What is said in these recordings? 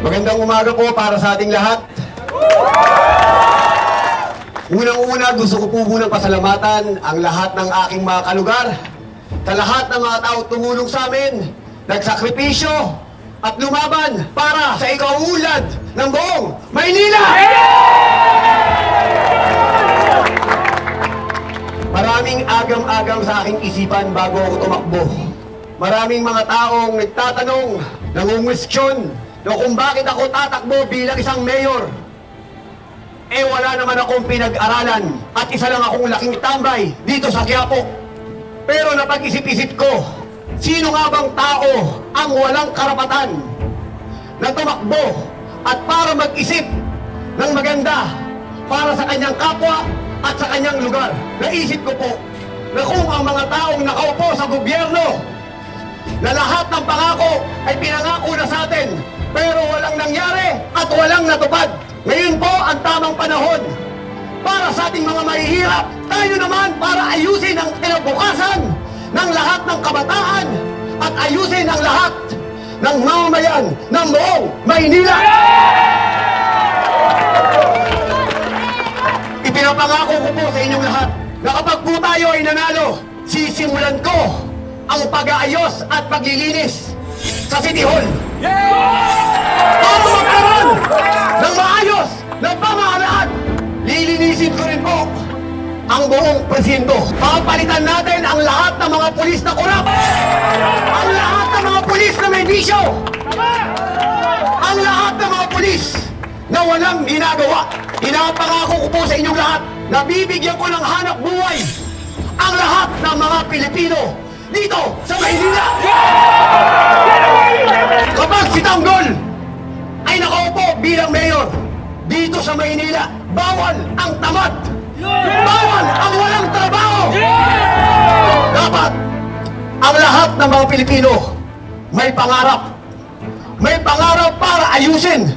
Magandang umaga po para sa ating lahat. Unang-una, gusto ko po munang pasalamatan ang lahat ng aking mga kalugar, sa lahat ng mga tao tumulong sa amin, nagsakripisyo at lumaban para sa ikaulad ng buong Maynila! Maraming agam-agam sa aking isipan bago ako tumakbo. Maraming mga taong nagtatanong, nangungwestiyon, na kung bakit ako tatakbo bilang isang mayor. Eh wala naman akong pinag-aralan at isa lang akong laking tambay dito sa Quiapo. Pero napag-isip-isip ko, sino nga bang tao ang walang karapatan na tumakbo at para mag-isip ng maganda para sa kanyang kapwa at sa kanyang lugar. Naisip ko po na kung ang mga taong nakaupo sa gobyerno na lahat ng pangako ay pinangako na sa atin pero walang nangyari at walang natupad. Ngayon po ang tamang panahon para sa ating mga mahihirap. Tayo naman para ayusin ang kinabukasan ng lahat ng kabataan at ayusin ang lahat ng mamamayan ng buong Maynila. Ipinapangako ko po sa inyong lahat na kapag po tayo ay nanalo, sisimulan ko ang pag-aayos at paglilinis sa City Hall. Para magkaroon ng maayos na pamahalaan, lilinisin ko rin po ang buong presinto. Papalitan natin ang lahat ng mga pulis na kurap. Ang lahat ng mga pulis na may bisyo. Ang lahat ng mga pulis na walang ginagawa. Pinapangako ko po sa inyong lahat na bibigyan ko ng hanap buhay ang lahat ng mga Pilipino dito sa Maynila. Kapag dito sa Maynila, bawal ang tamad. Bawal ang walang trabaho. Dapat ang lahat ng mga Pilipino may pangarap. May pangarap para ayusin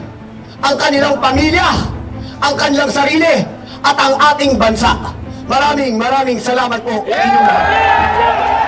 ang kanilang pamilya, ang kanilang sarili, at ang ating bansa. Maraming maraming salamat po inyong lahat.